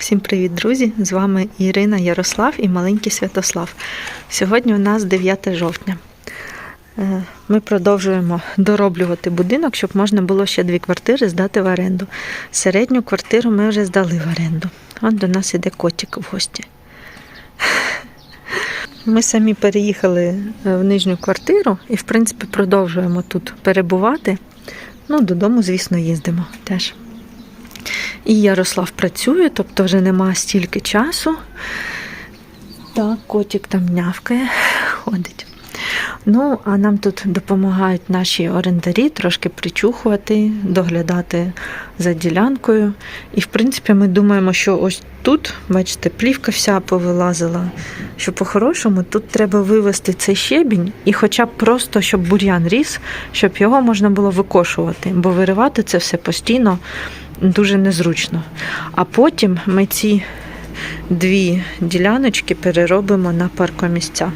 Всім привіт, друзі! З вами Ірина Ярослав і маленький Святослав. Сьогодні у нас 9 жовтня. Е, Ми продовжуємо дороблювати будинок, щоб можна було ще дві квартири здати в оренду. Середню квартиру ми вже здали в оренду. От до нас іде котик в гості. Ми самі переїхали е, в нижню квартиру і, в принципі, продовжуємо тут перебувати. Ну, додому, звісно, їздимо теж. І Ярослав працює, тобто вже нема стільки часу. Так, котик там нявкає, ходить. Ну, а нам тут допомагають наші орендарі трошки причухувати, доглядати за ділянкою. І, в принципі, ми думаємо, що ось тут, бачите, плівка вся повилазила. Що по-хорошому тут треба вивести цей щебінь, і хоча б просто, щоб бур'ян ріс, щоб його можна було викошувати, бо виривати це все постійно дуже незручно. А потім ми ці дві діляночки переробимо на паркомісця.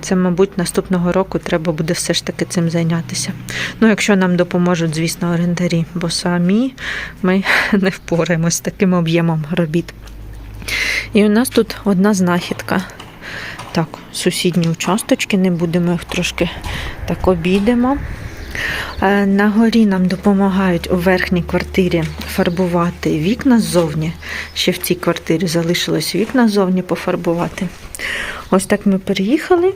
Це, мабуть, наступного року треба буде все ж таки цим зайнятися. Ну, якщо нам допоможуть, звісно, орендарі, бо самі ми не впораємось з таким об'ємом робіт. І у нас тут одна знахідка. Так, сусідні участочки, не будемо їх трошки так обійдемо. Е, На горі нам допомагають у верхній квартирі фарбувати вікна ззовні. Ще в цій квартирі залишилось вікна ззовні пофарбувати. Ось так ми переїхали.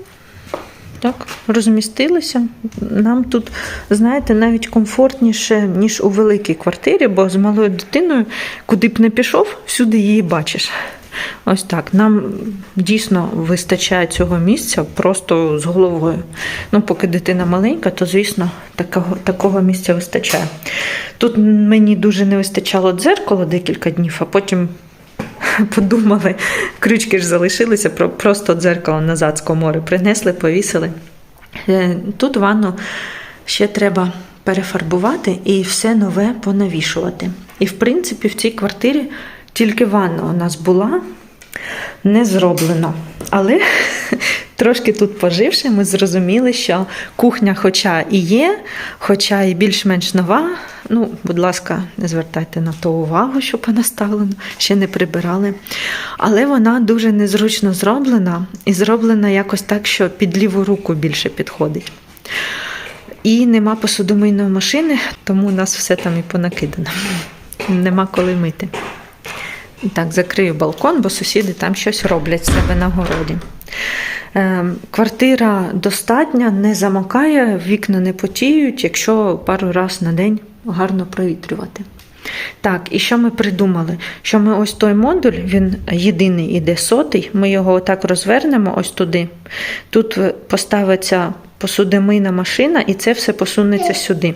Так, розмістилися. Нам тут, знаєте, навіть комфортніше, ніж у великій квартирі, бо з малою дитиною, куди б не пішов, всюди її бачиш. Ось так. Нам дійсно вистачає цього місця просто з головою. Ну, поки дитина маленька, то, звісно, такого, такого місця вистачає. Тут мені дуже не вистачало дзеркала декілька днів, а потім подумали, крючки ж залишилися, просто дзеркало назад з комори принесли, повісили. Е, Тут ванну ще треба перефарбувати і все нове понавішувати. І, в принципі, в цій квартирі тільки ванна у нас була не зроблена. Але трошки тут поживши, ми зрозуміли, що кухня, хоча і є, хоча і більш-менш нова. Ну, будь ласка, не звертайте на то увагу, що понаставлено, ще не прибирали. Але вона дуже незручно зроблена і зроблена якось так, що під ліву руку більше підходить. І нема посудомийної машини, тому у нас все там і понакидано. Нема коли мити. Так, закрию балкон, бо сусіди там щось роблять себе на городі. Е, Квартира достатня, не замокає, вікна не потіють, якщо пару раз на день гарно провітрювати. Так, і що ми придумали? Що ми ось той модуль, він єдиний іде сотий, ми його отак розвернемо ось туди. Тут е, поставиться посудомийна машина, і це все посунеться сюди.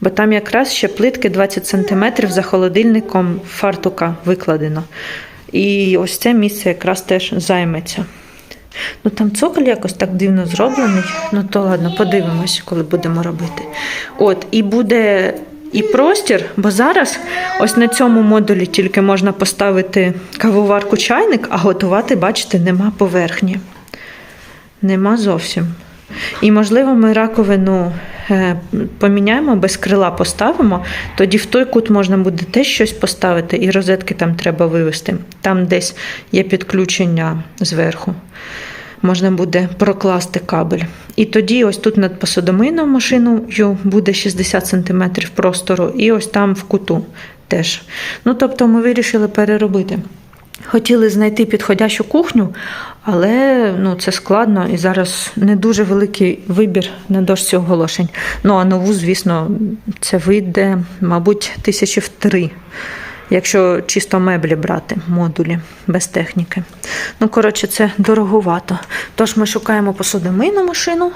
Бо там якраз ще плитки 20 см за холодильником фартука викладено. І ось це місце якраз теж займеться. Ну там цоколь якось так дивно зроблений. Ну то ладно, подивимось, коли будемо робити. От, і буде і простір, бо зараз ось на цьому модулі тільки можна поставити кавоварку чайник, а готувати, бачите, нема поверхні. Нема зовсім. І, можливо, ми раковину е, поміняємо, без крила поставимо, тоді в той кут можна буде теж щось поставити, і розетки там треба вивести. Там десь є підключення зверху. Можна буде прокласти кабель. І тоді, ось тут над посудомийною машиною буде 60 см простору, і ось там в куту теж. Ну, тобто, ми вирішили переробити. Хотіли знайти підходящу кухню, але ну, це складно і зараз не дуже великий вибір на дошці оголошень. Ну а нову, звісно, це вийде, мабуть, тисячі в три, якщо чисто меблі брати, модулі без техніки. Ну, коротше, це дороговато. Тож ми шукаємо посудомийну машину.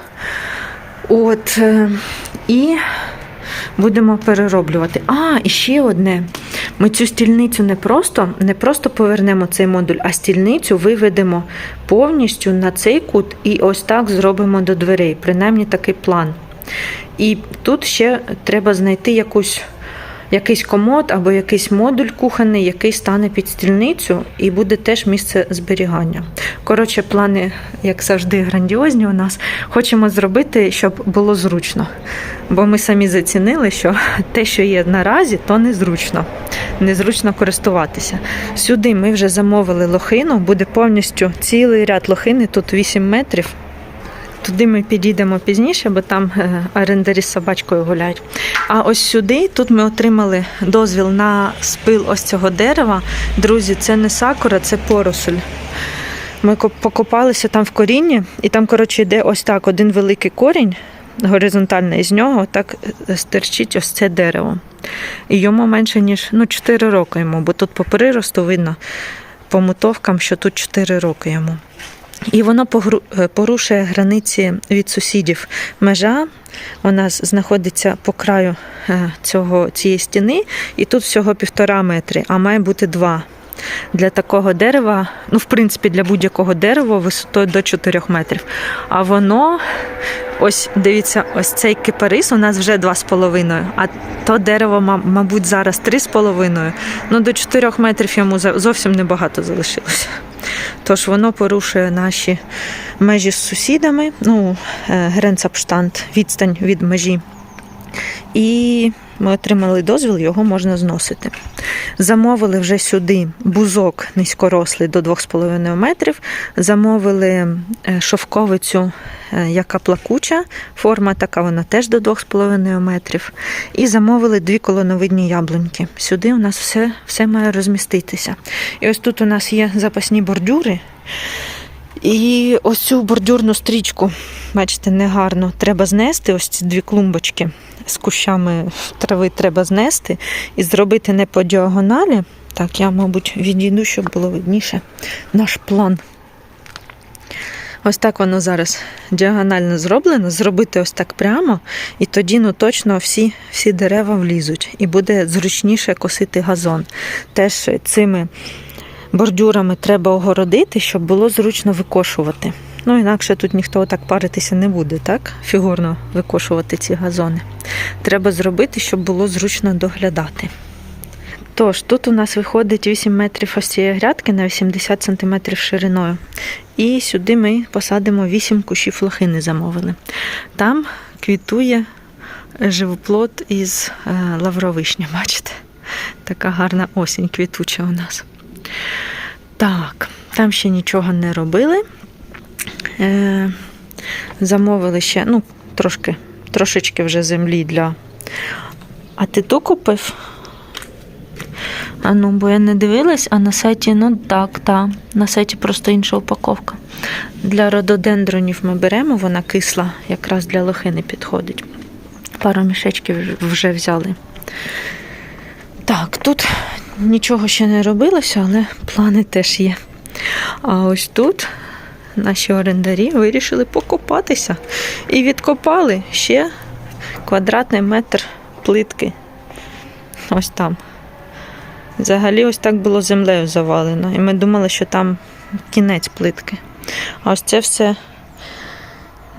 От, е, і будемо перероблювати. А, і ще одне. Ми цю стільницю не просто, не просто повернемо цей модуль, а стільницю виведемо повністю на цей кут і ось так зробимо до дверей. Принаймні такий план. І тут ще треба знайти якусь якийсь комод або якийсь модуль кухонний, який стане під стільницю, і буде теж місце зберігання. Коротше, плани, як завжди, грандіозні у нас. Хочемо зробити, щоб було зручно. Бо ми самі зацінили, що те, що є наразі, то незручно. Незручно користуватися. Сюди ми вже замовили лохину, буде повністю цілий ряд лохини, тут 8 метрів. Туди ми підійдемо пізніше, бо там е, орендарі з собачкою гуляють. А ось сюди, тут ми отримали дозвіл на спил ось цього дерева. Друзі, це не сакура, це поросуль. Ми покопалися там в корінні, і там, коротше, йде ось так один великий корінь горизонтально, і з нього так е, стирчить ось це дерево. І йому менше, ніж ну, 4 роки йому, бо тут по приросту видно по мотовкам, що тут 4 роки йому. І воно е, порушує границі від сусідів. Межа у нас знаходиться по краю е, цього, цієї стіни, і тут всього півтора метри, а має бути два. Для такого дерева, ну, в принципі, для будь-якого дерева висотою до 4 метрів. А воно, ось дивіться, ось цей кипарис у нас вже 2,5, а то дерево, мабуть, зараз 3,5. Ну, до 4 метрів йому зовсім небагато залишилося. Тож воно порушує наші межі з сусідами, ну, е, гренцапштант, відстань від межі. І ми отримали дозвіл, його можна зносити. Замовили вже сюди бузок низькорослий до 2,5 метрів. Замовили е, шовковицю, е, яка плакуча, форма така, вона теж до 2,5 метрів. І замовили дві колоновидні яблуньки. Сюди у нас все, все має розміститися. І ось тут у нас є запасні бордюри. І ось цю бордюрну стрічку, бачите, негарно треба знести. Ось ці дві клумбочки з кущами трави треба знести і зробити не по діагоналі. Так, я, мабуть, відійду, щоб було видніше наш план. Ось так воно зараз діагонально зроблено. Зробити ось так прямо, і тоді ну, точно всі, всі дерева влізуть, і буде зручніше косити газон. Теж цими бордюрами треба огородити, щоб було зручно викошувати. Ну, інакше тут ніхто так паритися не буде, так? Фігурно викошувати ці газони. Треба зробити, щоб було зручно доглядати. Тож, тут у нас виходить 8 метрів ось цієї грядки на 80 см шириною. І сюди ми посадимо 8 кущів лохини замовили. Там квітує живоплод із е, лавровишня, бачите? Така гарна осінь квітуча у нас. Так, там ще нічого не робили. Е, замовили ще, ну, трошки, трошечки вже землі для. А ти ту купив? А ну, бо я не дивилась, а на сайті, ну так, так. На сайті просто інша упаковка. Для рододендронів ми беремо, вона кисла, якраз для лохини підходить. Пару мішечків вже- взяли. Так, тут нічого ще не робилося, але плани теж є. А ось тут наші орендарі вирішили покопатися і відкопали ще квадратний метр плитки. Ось там. Взагалі, ось так було землею завалено. І ми думали, що там кінець плитки. А ось це все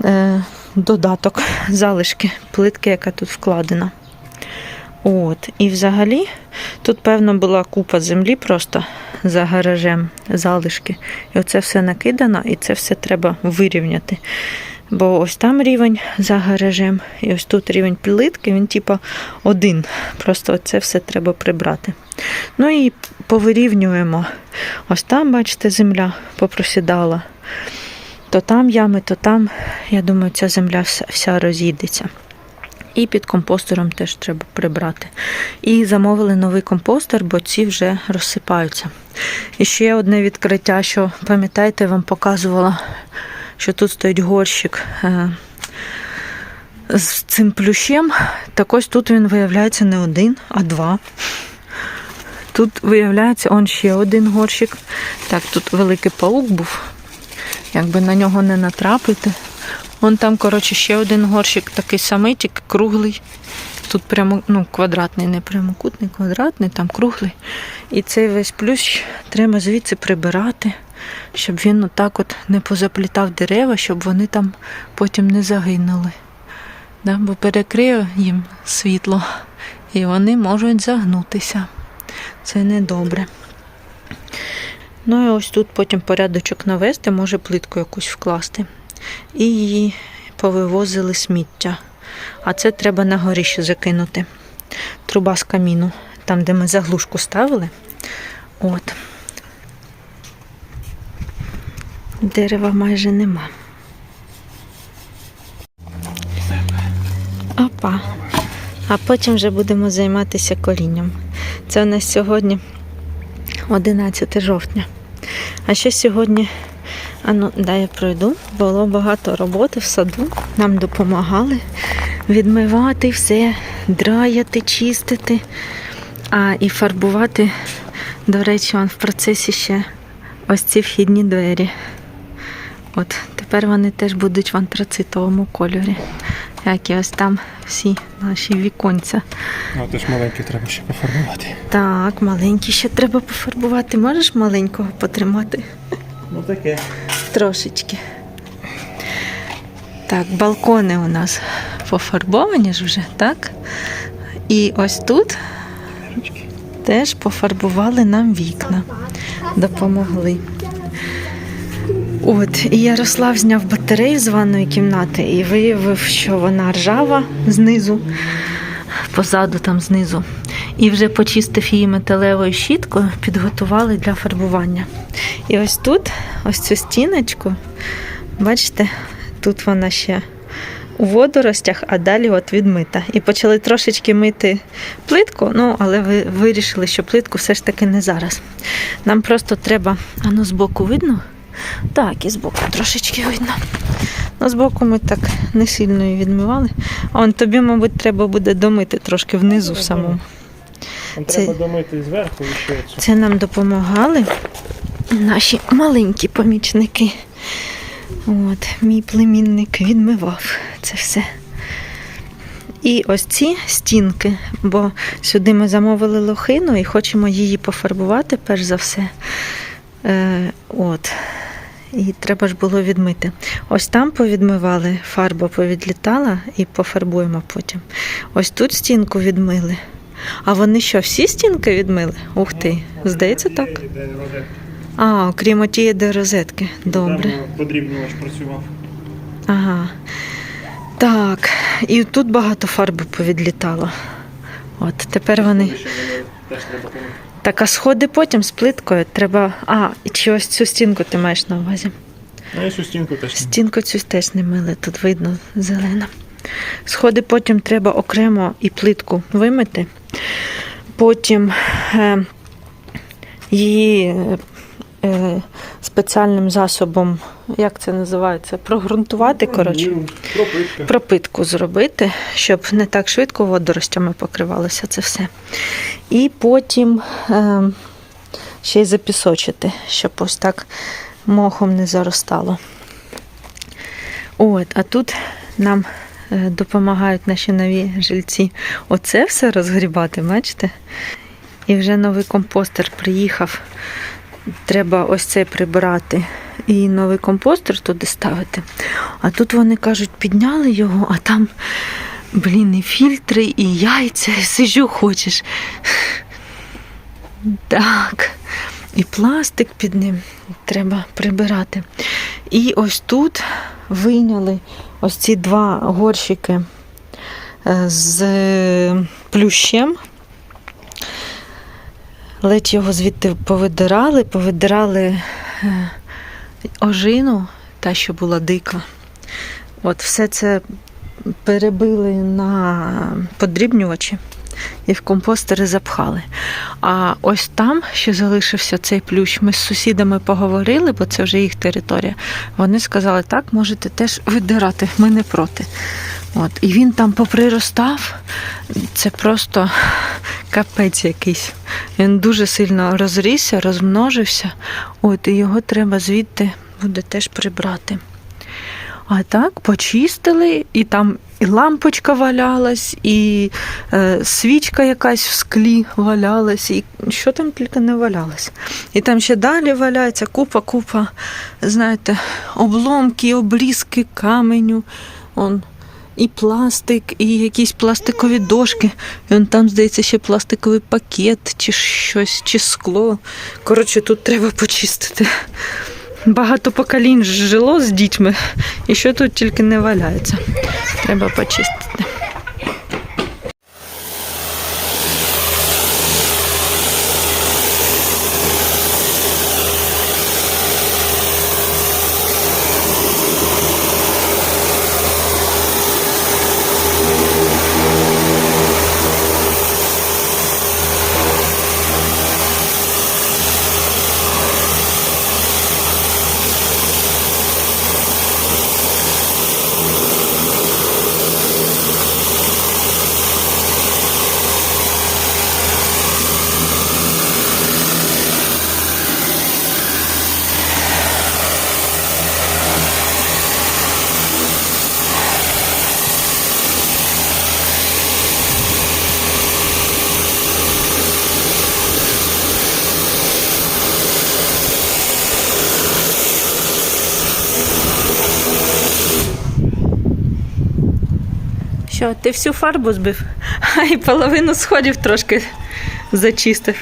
е, додаток, залишки плитки, яка тут вкладена. От. І взагалі тут, певно, була купа землі просто за гаражем, залишки. І оце все накидано, і це все треба вирівняти. Бо ось там рівень за гаражем, і ось тут рівень плитки, він типа один. Просто це все треба прибрати. Ну і повирівнюємо. Ось там, бачите, земля попросідала. То там ями, то там. Я думаю, ця земля вся розійдеться. І під компостером теж треба прибрати. І замовили новий компостер, бо ці вже розсипаються. І ще одне відкриття, що пам'ятаєте, я вам показувала, що тут стоїть горщик е, з цим плющем. Так ось тут він виявляється не один, а два. Тут виявляється он ще один горщик. Так, тут великий паук був. Якби на нього не натрапити. Вон там, коротше, ще один горщик такий самий, тільки круглий. Тут прямо ну, квадратний, не прямокутний, квадратний, там круглий. І цей весь плющ треба звідси прибирати, щоб він отак от не позаплітав дерева, щоб вони там потім не загинули. Да? Бо перекриє їм світло і вони можуть загнутися. Це недобре. Ну і ось тут потім порядочок навести, може плитку якусь вкласти. І її повивозили сміття. А це треба на горіще закинути. Труба з каміну, там, де ми заглушку ставили. От. Дерева майже нема. Опа. А потім вже будемо займатися корінням. Це у нас сьогодні 11 жовтня. А ще сьогодні, а ну, дай я пройду, було багато роботи в саду. Нам допомагали відмивати все, драяти, чистити, а і фарбувати. До речі, он в процесі ще ось ці вхідні двері. От тепер вони теж будуть в антрацитовому кольорі. Як і ось там всі наші віконця. Ну, то ж маленький треба ще пофарбувати. Так, маленькі ще треба пофарбувати. Можеш маленького потримати? Ну таке. Трошечки. Так, балкони у нас пофарбовані ж вже, так? І ось тут теж пофарбували нам вікна. Допомогли. От, і Ярослав зняв батарею з ванної кімнати і виявив, що вона ржава знизу, позаду там знизу. І вже почистив її металевою щіткою, підготували для фарбування. І ось тут, ось цю стіночку, бачите, тут вона ще у водоростях, а далі от відмита. І почали трошечки мити плитку, ну, але ви вирішили, що плитку все ж таки не зараз. Нам просто треба, а ну збоку видно? Так, і збоку трошечки видно. Ну, збоку ми так не сильно її відмивали. Он тобі, мабуть, треба буде домити трошки внизу в самому. Це- треба домити зверху і ще. Це нам допомагали наші маленькі помічники. От, мій племінник відмивав це все. І ось ці стінки, бо сюди ми замовили лохину і хочемо її пофарбувати, перш за все. Е, от. І треба ж було відмити. Ось там повідмивали, фарба повідлітала і пофарбуємо потім. Ось тут стінку відмили. А вони що, всі стінки відмили? Ух ти, здається так. А, окрім отієї де розетки. Добре. Там подрібнювач працював. Ага. Так, і тут багато фарби повідлітало. От, тепер вони. Так, а сходи потім з плиткою треба. А, і чи ось цю стінку ти маєш на увазі? Ну і цю стінку теж. Стінку цю теж не мили, тут видно зелена. Сходи потім треба окремо і плитку вимити. Потім е, її е, спеціальним засобом, як це називається, прогрунтувати, коротше. Ну, Пропитка. пропитку зробити, щоб не так швидко водоростями покривалося це все. І потім е, ще й запісочити, щоб ось так мохом не заростало. От, а тут нам допомагають наші нові жильці оце все розгрібати, бачите? І вже новий компостер приїхав. Треба ось це прибирати і новий компостер туди ставити. А тут вони кажуть, підняли його, а там, блін, і фільтри, і яйця, і що хочеш. Так. І пластик під ним треба прибирати. І ось тут вийняли ось ці два горщики е, з плющем. Ледь його звідти повидирали, повидирали е, ожину, та, що була дика. От все це перебили на подрібнювачі і в компостери запхали. А ось там, що залишився цей плющ, ми з сусідами поговорили, бо це вже їх територія. Вони сказали, так, можете теж видирати, ми не проти. От. І він там поприростав, це просто капець якийсь. Він дуже сильно розрісся, розмножився. От, і його треба звідти буде теж прибрати. А так почистили, і там і лампочка валялась, і е, свічка якась в склі валялась, і що там тільки не валялось. І там ще далі валяється купа, купа, знаєте, обломки, обрізки каменю. Он. і пластик, і якісь пластикові дошки. І он там, здається, ще пластиковий пакет, чи щось, чи скло. Коротше, тут треба почистити. Багато поколінь жило з дітьми, і що тут тільки не валяється. Треба почистити. Що, ти всю фарбу збив, а і половину сходів трошки зачистив.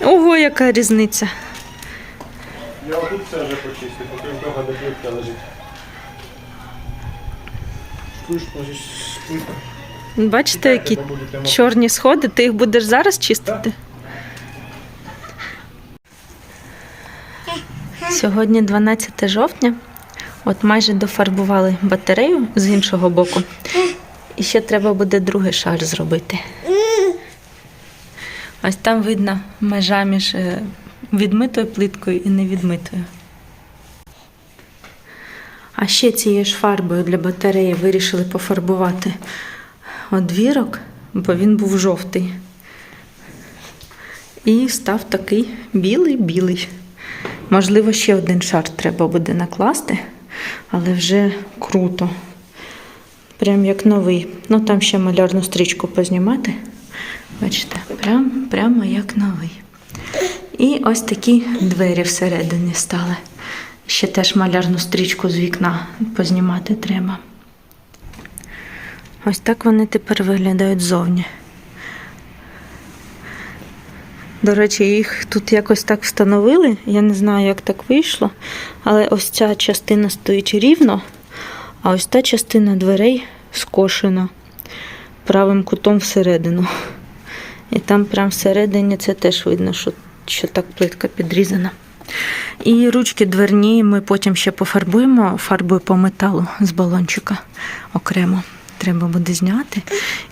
Ого, яка різниця. Я отут все вже почистив, поки в того де плитка лежить. Бачите, які чорні сходи, ти їх будеш зараз чистити? Сьогодні 12 жовтня. От майже дофарбували батарею з іншого боку. І ще треба буде другий шар зробити. Ось там видно межа між е, відмитою плиткою і невідмитою. А ще цією ж фарбою для батареї вирішили пофарбувати одвірок, бо він був жовтий. І став такий білий-білий. Можливо, ще один шар треба буде накласти, але вже круто. Прям як новий. Ну там ще малярну стрічку познімати. Бачите, прям, прямо як новий. І ось такі двері всередині стали. Ще теж малярну стрічку з вікна познімати треба. Ось так вони тепер виглядають ззовні. До речі, їх тут якось так встановили. Я не знаю, як так вийшло. Але ось ця частина стоїть рівно, а ось та частина дверей скошена правим кутом всередину. І там прямо всередині це теж видно, що, що так плитка підрізана. І ручки дверні ми потім ще пофарбуємо фарбою по металу з балончика окремо. Треба буде зняти.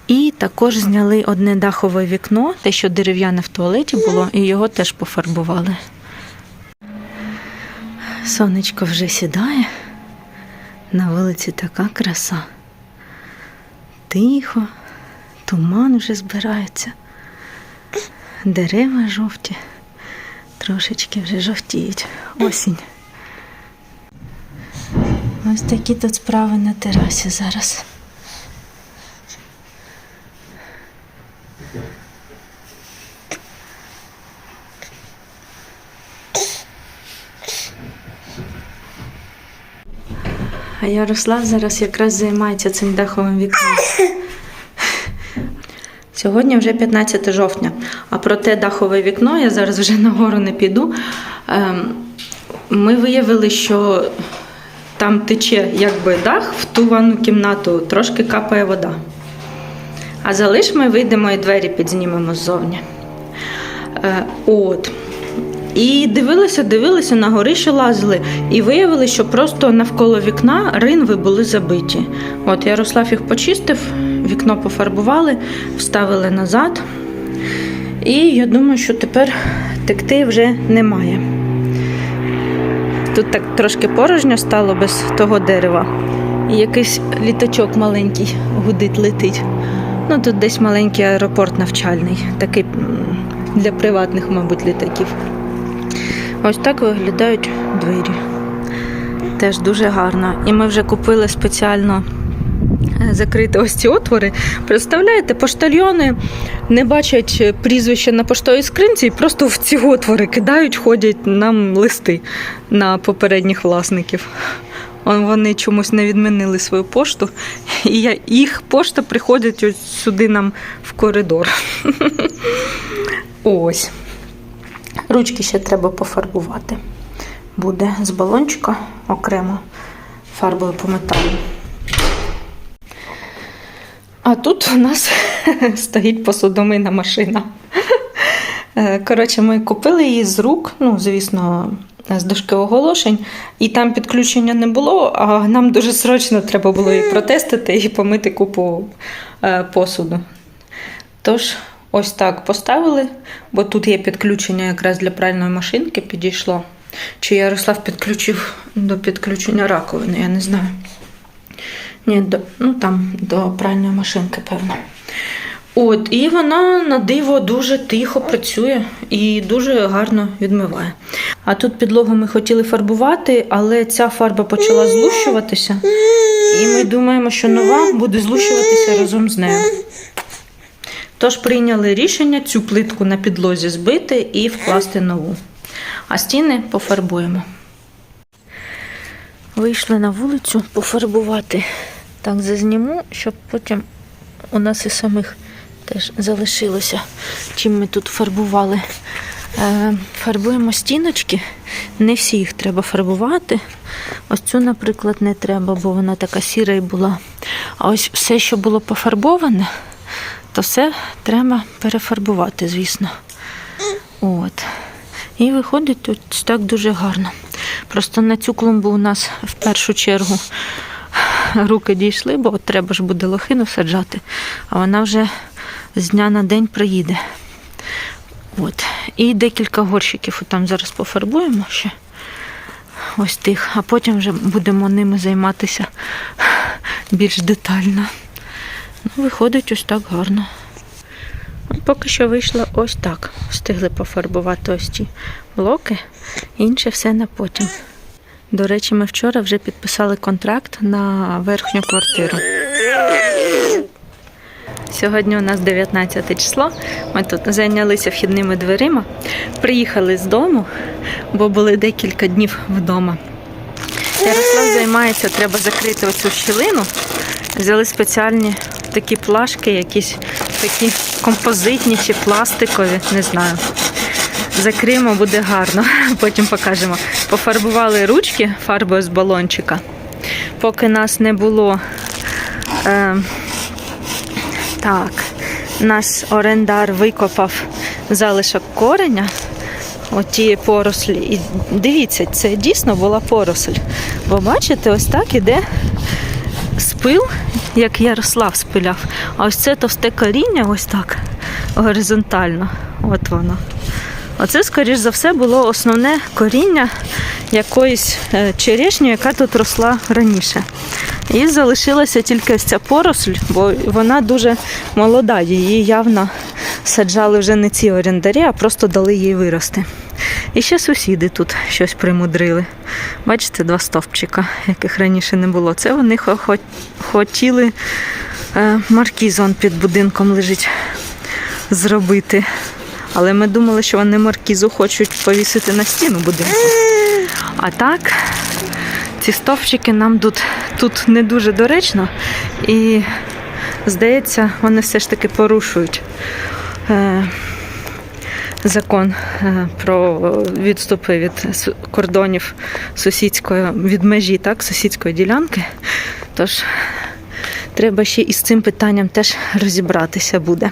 І також зняли одне дахове вікно, те, що дерев'яне в туалеті було, і його теж пофарбували. Сонечко вже сідає. На вулиці така краса. Тихо, туман вже збирається. Дерева жовті, трошечки вже жовтіють. Осінь. Ось такі тут справи на терасі зараз. А Ярослав зараз якраз займається цим даховим вікном. Сьогодні вже 15 жовтня, а про те дахове вікно я зараз вже нагору не піду. Ем, Ми виявили, що там тече якби дах, в ту ванну кімнату трошки капає вода. А залиш ми вийдемо і двері підзнімемо ззовні. Е, От. І дивилися, дивилися, на горище лазили, і виявили, що просто навколо вікна ринви були забиті. От Ярослав їх почистив, вікно пофарбували, вставили назад. І я думаю, що тепер текти вже немає. Тут так трошки порожньо стало без того дерева. І якийсь літачок маленький гудить, летить. Ну тут десь маленький аеропорт навчальний, такий для приватних, мабуть, літаків. Ось так виглядають двері. Теж дуже гарно. І ми вже купили спеціально е, закрити ось ці отвори. Представляєте, поштальйони не бачать е, прізвища на поштовій скринці і просто в ці отвори кидають, ходять нам листи на попередніх власників. Вони чомусь не відмінили свою пошту, і я, їх пошта приходить ось сюди нам в коридор. Ось. Ручки ще треба пофарбувати. Буде з балончика окремо фарбою по металу. А тут у нас стоїть посудомийна машина. Е, Коротше, ми купили її з рук, ну, звісно, з дошки оголошень, і там підключення не було, а нам дуже срочно треба було її протестити і помити купу е, посуду. Тож, ось так поставили, бо тут є підключення якраз для пральної машинки, підійшло. Чи Ярослав підключив до підключення раковини, я не знаю. Ні, до, ну там до пральної машинки, певно. От, і вона на диво дуже тихо працює і дуже гарно відмиває. А тут підлогу ми хотіли фарбувати, але ця фарба почала злущуватися, і ми думаємо, що нова буде злущуватися разом з нею. Тож прийняли рішення цю плитку на підлозі збити і вкласти нову. А стіни пофарбуємо. Вийшли на вулицю пофарбувати. Так зазніму, щоб потім у нас і самих теж залишилося, чим ми тут фарбували. Е, фарбуємо стіночки. Не всі їх треба фарбувати. Ось цю, наприклад, не треба, бо вона така сіра і була. А ось все, що було пофарбоване, то все треба перефарбувати, звісно. От. І виходить ось так дуже гарно. Просто на цю клумбу у нас в першу чергу руки дійшли, бо от треба ж буде лохину саджати, а вона вже з дня на день приїде. От. І декілька горщиків там зараз пофарбуємо ще. Ось тих, а потім вже будемо ними займатися більш детально. Виходить ось так гарно. Поки що вийшло ось так. Встигли пофарбувати ось ці блоки, інше все на потім. До речі, ми вчора вже підписали контракт на верхню квартиру. Сьогодні у нас 19 число. Ми тут зайнялися вхідними дверима. Приїхали з дому, бо були декілька днів вдома. Ярослав займається, треба закрити оцю щілину. Взяли спеціальні такі плашки, якісь такі композитні чи пластикові, не знаю. Закриємо, буде гарно. Потім покажемо. Пофарбували ручки фарбою з балончика. Поки нас не було. Е, так, наш орендар викопав залишок кореня оті порослі. І дивіться, це дійсно була поросль. Бо бачите, ось так іде спил, як Ярослав спиляв. А ось це товсте коріння, ось так, горизонтально. От воно. Оце, скоріш за все, було основне коріння якоїсь е, черешні, яка тут росла раніше. І залишилася тільки ось ця поросль, бо вона дуже молода. Її явно саджали вже не ці орендарі, а просто дали їй вирости. І ще сусіди тут щось примудрили. Бачите, два стовпчика, яких раніше не було. Це вони хо- хо- хотіли е, маркізон під будинком лежить зробити. Але ми думали, що вони маркізу хочуть повісити на стіну будинку. А так, ці стовпчики нам тут, тут не дуже доречно, і здається, вони все ж таки порушують е, закон е, про відступи від кордонів сусідської від межі, так, сусідської ділянки. Тож треба ще із цим питанням теж розібратися буде.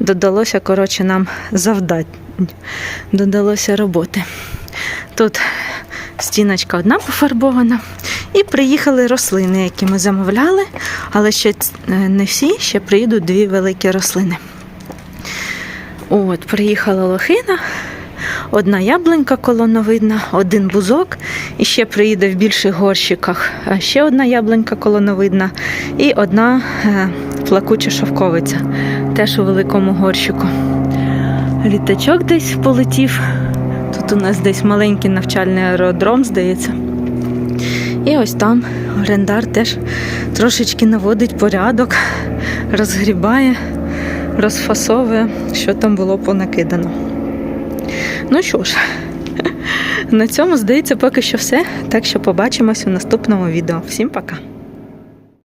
Додалося, коротше, нам завдань, додалося роботи. Тут стіночка одна пофарбована. І приїхали рослини, які ми замовляли, але ще е, не всі, ще приїдуть дві великі рослини. От, приїхала лохина, одна яблунька колоновидна, один бузок, і ще приїде в більших горщиках ще одна яблунька колоновидна і одна е, плакуча шовковиця, теж у великому горщику. Літачок десь полетів. Тут у нас десь маленький навчальний аеродром, здається. І ось там орендар теж трошечки наводить порядок, розгрібає, розфасовує, що там було понакидано. Ну що ж, На цьому, здається, поки що все. Так що побачимось у наступному відео. Всім пока!